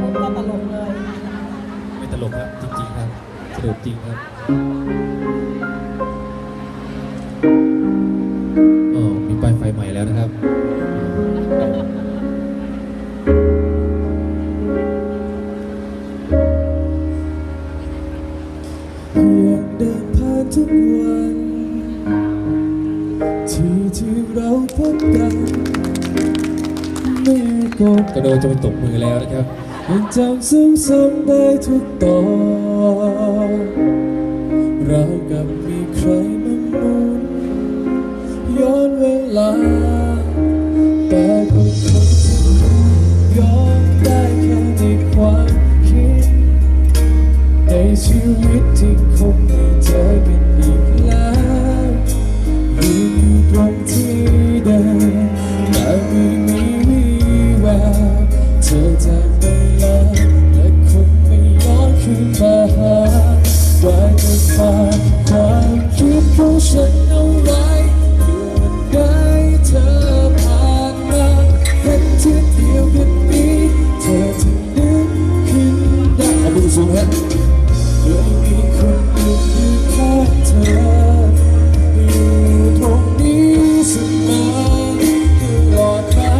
ปุ๊บก็ตลกเลย ไม่ตลกครับจริงๆครับสนุกจริงครับอ๋อมีป้ายไฟใหม่แล้วนะครับเดินผ่านทุกวัน ที่ที่เราพบกันือก่กระโดดจะไปตบมือแล้วนะครับยังจำซ้ำๆได้ทุกตอนเรากับมีใครมามุนย้อนเวลา แต่ก็คงย้อนได้แค่ในความคิด ในชีวิตที่คงไม่เจอกันอีกแล้วยืนอยู่ตรงที่ 温柔万